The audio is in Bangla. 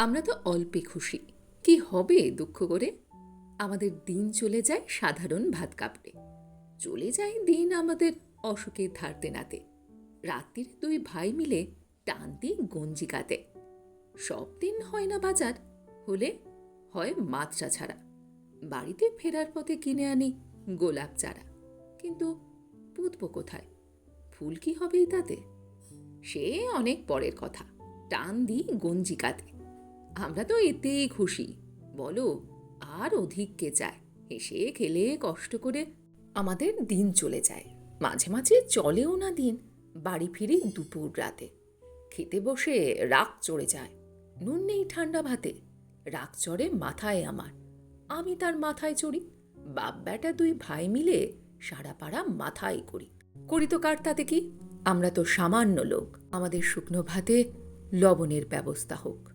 আমরা তো অল্পে খুশি। কি হবে দুঃখ করে? আমাদের দিন চলে যায় সাধারণ ভাত কাপড়ে। চলে যায় দিন আমাদের অসুখের ধারতে নাতে। রাত্রির দুই ভাই মিলে টানতি গঞ্জিকাতে। সব দিন হয় না বাজার, হলে হয় মাত্রা ছাড়া। বাড়িতে ফেরার পথে কিনে আনি গোলাপ চারা। কিন্তু পুতব কোথায়? ফুল কি হবেই তাতে? সে অনেক পরের কথা। টান দিই গঞ্জিকাতে। আমরা তো এতেই খুশি। বলো, আর অধিক কে চায়? হেসে খেলে কষ্ট করে আমাদের দিন চলে যায়। মাঝে মাঝে চলেও না দিন, বাড়ি ফিরি দুপুর রাতে। খেতে বসে রাগ চড়ে যায়। নুন নেই ঠান্ডা ভাতে, রাগ চড়ে মাথায় আমার। আমি তার মাথায় চড়ি, বাপ বেটা দুই ভাই মিলে সারা পাড়া মাথায় করি। করি তো কার তাতে কি? আমরা তো সামান্য লোক। আমাদের শুকনো ভাতে লবণের ব্যবস্থা হোক।